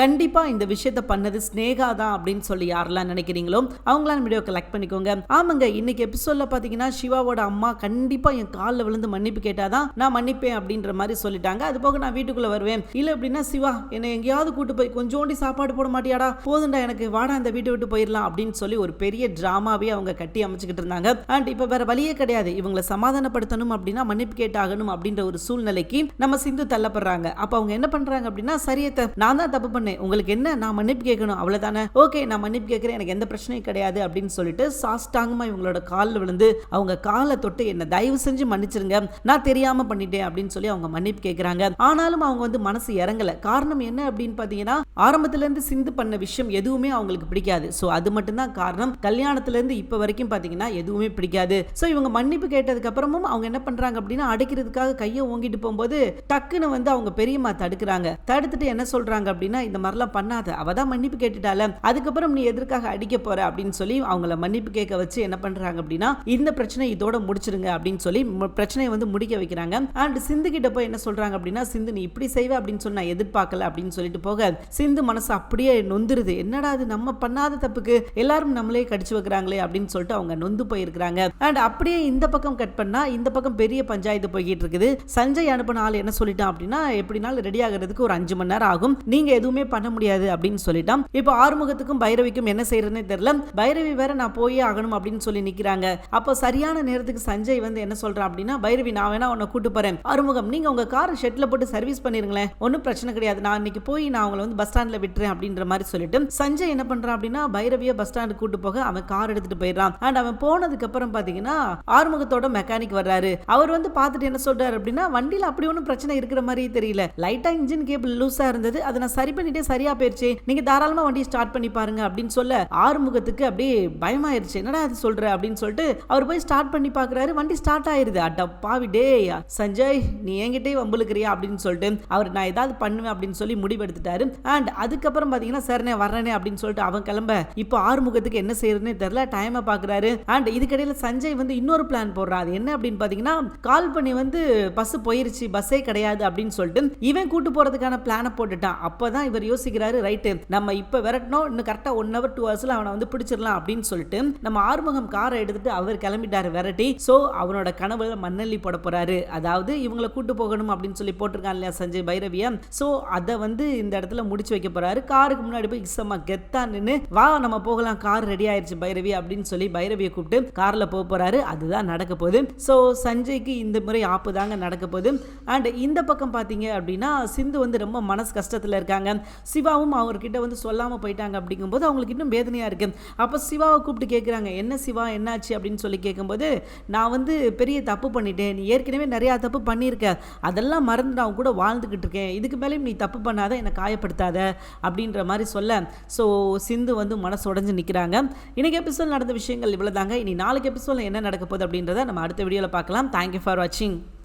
கண்டிப்பாக இந்த விஷயத்த பண்ணது ஸ்னேகா தான் அப்படின்னு சொல்லி யாரெல்லாம் நினைக்கிறீங்களோ அவங்களாம் வீடியோ கலெக்ட் பண்ணிக்கோங்க. ஆமாங்க இன்னைக்கு எபிசோட்ல பார்த்தீங்கன்னா சிவாவோட அம்மா கண்டிப்பாக என் காலில் விழுந்து மன்னிப்பு கேட்டாதான் நான் மன்னிப்பேன் அப்படின்ற மாதிரி சொல்லிட்டாங்க. அது போக நான் வீட்டுக்குள்ள வருவேன். இல்லை அப்படின்னா சிவா என்னை எங்கேயாவது கூட்டு போய் கொஞ்சோண்டி சாப்பாடு போட மாட்டியாடா. போதுண்டா எனக்கு வாடா இந்த வீட்டை விட்டு போயிடலாம் அப்படின்னு சொல்லி ஒரு பெரிய டிராமாவே அவங்க கட்டி அமைச்சுக்கிட்டு இருந்தாங்க. அண்ட் இப்போ வேற வழியே கிடையாது. இவங்களை சமாதானப்படுத்தணும் அப்படின்னா மன்னிப்பு கேட்டாகணும் அப்படின்ற ஒரு சூழ்நிலைக்கு நம்ம சிந்து தள்ளப்படுறாங்க. அப்போ அவங்க என்ன பண்றாங்க அப்படின்னா சரியத்தை நான் தான் தப்பு பண்ணேன் உங்களுக்கு என்ன? நான் மன்னிப்பு கேட்கணும். அவ்வளோதானே ஓகே நான் மன்னிப்பு கேட்குறேன். எனக்கு எந்த பிரச்சனையும் கிடையாது. அப்படின்னு சொல்லிட்டு சாஸ்டாங்கமாக இவங்களோட காலில் விழுந்து அவங்க காலை தொட்டு என்ன தயவு செஞ்சு மன்னிச்சிருங்க. நான் தெரியாம பண்ணிட்டேன். அப்படின்னு சொல்லி அவங்க மன்னிப்பு கேட்குறாங்க. ஆனாலும் அவங்க வந்து மனசு இறங்கலை. காரணம் என்ன அப்படின்னு பார்த்தீங்கன்னா ஆரம்பத்துலேருந்து சிந்து பண்ண விஷயம் எதுவுமே அவங்களுக்கு பிடிக்காது. ஸோ அது மட்டும்தான் காரணம். கல்யாணத்துலேருந்து இப்போ இப்ப வரைக்கும் பாத்தீங்கன்னா எதுவுமே பிடிக்காது. ஸோ இவங்க மன்னிப்பு கேட்டதுக்கு அப்புறமும் அவங்க என்ன பண்றாங்க அப்படின்னா அடைக்கிறதுக்காக கையை ஓங்கிட்டு போகும்போது டக்குன்னு வந்து அவங்க பெரியம்மா தடுக்கிறாங்க. தடுத்துட்டு என்ன சொல்றாங்க அப்படின்னா இந்த மாதிரிலாம் பண்ணாத. அவ தான் மன்னிப்பு கேட்டுட்டால அதுக்கப்புறம் நீ எதற்காக அடிக்க போற அப்படின்னு சொல்லி அவங்கள மன்னிப்பு கேட்க வச்சு என்ன பண்றாங்க அப்படின்னா இந்த பிரச்சனை இதோட முடிச்சிருங்க அப்படின்னு சொல்லி பிரச்சனையை வந்து முடிக்க வைக்கிறாங்க. அண்ட் சிந்து கிட்ட போய் என்ன சொல்றாங்க அப்படின்னா சிந்து நீ இப்படி செய்வ அப்படின்னு சொல்லி நான் எதிர்பார்க்கல அப்படின்னு சொல்லிட்டு போக சிந்து மனசு அப்படியே நொந்துருது. என்னடா அது நம்ம பண்ணாத தப்புக்கு எல்லாரும் நம்மளே கடிச்சு வைக்கிறாங்களே அப்படின்னு சொல்லிட்டு அவங்க நொந்து போயிருக்கிறாங்க. அண்ட் அப்படியே இந்த பக்கம் கட் பண்ணா இந்த பக்கம் பெரிய பஞ்சாயத்து போய்கிட்டு இருக்குது. சஞ்சய் அனுப்பின ஆள் என்ன சொல்லிட்டான் அப்படின்னா எப்படினாலும் ரெடி ஆகிறதுக்கு ஒரு அஞ்சு மணி நேரம் ஆகும். நீங்க எதுவுமே எதுவுமே பண்ண முடியாது அப்படின்னு சொல்லிட்டான். இப்போ ஆறுமுகத்துக்கும் பைரவிக்கும் என்ன செய்யறதுன்னு தெரியல. பைரவி வேற நான் போயே ஆகணும் அப்படின்னு சொல்லி நிக்கிறாங்க. அப்போ சரியான நேரத்துக்கு சஞ்சய் வந்து என்ன சொல்றான் அப்படின்னா பைரவி நான் வேணா உன்னை கூட்டு போறேன். ஆறுமுகம் நீங்க உங்க காரை ஷெட்ல போட்டு சர்வீஸ் பண்ணிருங்களேன். ஒன்றும் பிரச்சனை கிடையாது. நான் இன்னைக்கு போய் நான் அவங்கள வந்து பஸ் ஸ்டாண்ட்ல விட்டுறேன். அப்படின்ற மாதிரி சொல்லிட்டு சஞ்சய் என்ன பண்றான் அப்படின்னா பைரவிய பஸ் ஸ்டாண்டுக்கு கூட்டு போக அவன் கார் எடுத்துட்டு போயிடுறான். அண்ட் அவன் போனதுக்கு அப்புறம் பாத்தீங்கன்னா ஆறுமுகத்தோட மெக்கானிக் வர்றாரு. அவர் வந்து பார்த்துட்டு என்ன சொல்றாரு அப்படின்னா வண்டியில அப்படி ஒன்றும் பிரச்சனை இருக்கிற மாதிரியே தெரியல. லைட்டா இன்ஜின் கேபிள் லூஸா இருந்தது. அதை நான் சரி பண்ணி பண்ணிட்டே சரியா போயிருச்சு. நீங்க தாராளமா வண்டியை ஸ்டார்ட் பண்ணி பாருங்க அப்படின்னு சொல்ல ஆறுமுகத்துக்கு அப்படியே பயமாயிருச்சு. என்னடா அது சொல்ற? அப்படின்னு சொல்லிட்டு அவர் போய் ஸ்டார்ட் பண்ணி பாக்குறாரு. வண்டி ஸ்டார்ட் ஆயிருது. அட்டா பாவி டே சஞ்சய் நீ என்கிட்டயே வம்புலுக்கிறியா அப்படின்னு சொல்லிட்டு அவர் நான் ஏதாவது பண்ணுவேன் அப்படின்னு சொல்லி முடிவெடுத்துட்டாரு. அண்ட் அதுக்கப்புறம் பாத்தீங்கன்னா சரிண்ணே வர்றேனே அப்படின்னு சொல்லிட்டு அவன் கிளம்ப. இப்போ ஆறுமுகத்துக்கு என்ன செய்யறதுன்னு தெரியல. டைமை பாக்குறாரு. அண்ட் இதுக்கடையில சஞ்சய் வந்து இன்னொரு பிளான் போடுறான் அது என்ன அப்படின்னு பாத்தீங்கன்னா கால் பண்ணி வந்து பஸ் போயிருச்சு. பஸ்ஸே கிடையாது அப்படின்னு சொல்லிட்டு இவன் கூட்டு போறதுக்கான பிளானை போட்டுட்டான். அப்பதான் இவர் யோசிக்கிறாரு ரைட்டு நம்ம இப்போ விரட்டணும். இன்னும் கரெக்டாக ஒன் ஹவர் டூ ஹவர்ஸில் அவனை வந்து பிடிச்சிடலாம் அப்படின்னு சொல்லிட்டு நம்ம ஆறுமுகம் காரை எடுத்துட்டு அவர் கிளம்பிட்டாரு விரட்டி. ஸோ அவனோட கனவுல மண்ணள்ளி போட போறாரு. அதாவது இவங்களை கூட்டு போகணும் அப்படின்னு சொல்லி போட்டிருக்கான் இல்லையா சஞ்சய் பைரவியா? ஸோ அதை வந்து இந்த இடத்துல முடிச்சு வைக்க போறாரு. காருக்கு முன்னாடி போய் இசமா கெத்தா நின்னு வா நம்ம போகலாம். கார் ரெடி ஆயிடுச்சு பைரவி அப்படின்னு சொல்லி பைரவியை கூப்பிட்டு கார்ல போக போறாரு. அதுதான் நடக்க போகுது. ஸோ சஞ்சய்க்கு இந்த முறை ஆப்பு தாங்க நடக்க போகுது. அண்ட் இந்த பக்கம் பார்த்தீங்க அப்படின்னா சிந்து வந்து ரொம்ப மனசு கஷ்டத்தில் இருக்காங்க. சிவாவும் அவர்கிட்ட வந்து சொல்லாமல் போயிட்டாங்க அப்படிங்கும்போது அவங்களுக்கு இன்னும் வேதனையாக இருக்குது அப்போ சிவாவை கூப்பிட்டு கேட்குறாங்க என்ன சிவா என்னாச்சு? அப்படின்னு சொல்லி கேட்கும்போது நான் வந்து பெரிய தப்பு பண்ணிட்டேன். நீ ஏற்கனவே நிறையா தப்பு பண்ணியிருக்க. அதெல்லாம் மறந்து நான் கூட வாழ்ந்துக்கிட்டு இருக்கேன். இதுக்கு மேலேயும் நீ தப்பு பண்ணாத என்னை காயப்படுத்தாத. அப்படின்ற மாதிரி சொல்ல ஸோ சிந்து வந்து மனசு உடஞ்சு நிற்கிறாங்க இன்றைக்கி எபிசோட் நடந்த விஷயங்கள் இவ்வளோ தாங்க இனி நாளைக்கு எபிசோடில் என்ன நடக்க போகுது அப்படின்றத நம்ம அடுத்த வீடியோவில் பார்க்கலாம். தேங்க்யூ ஃபார் வாட்சிங்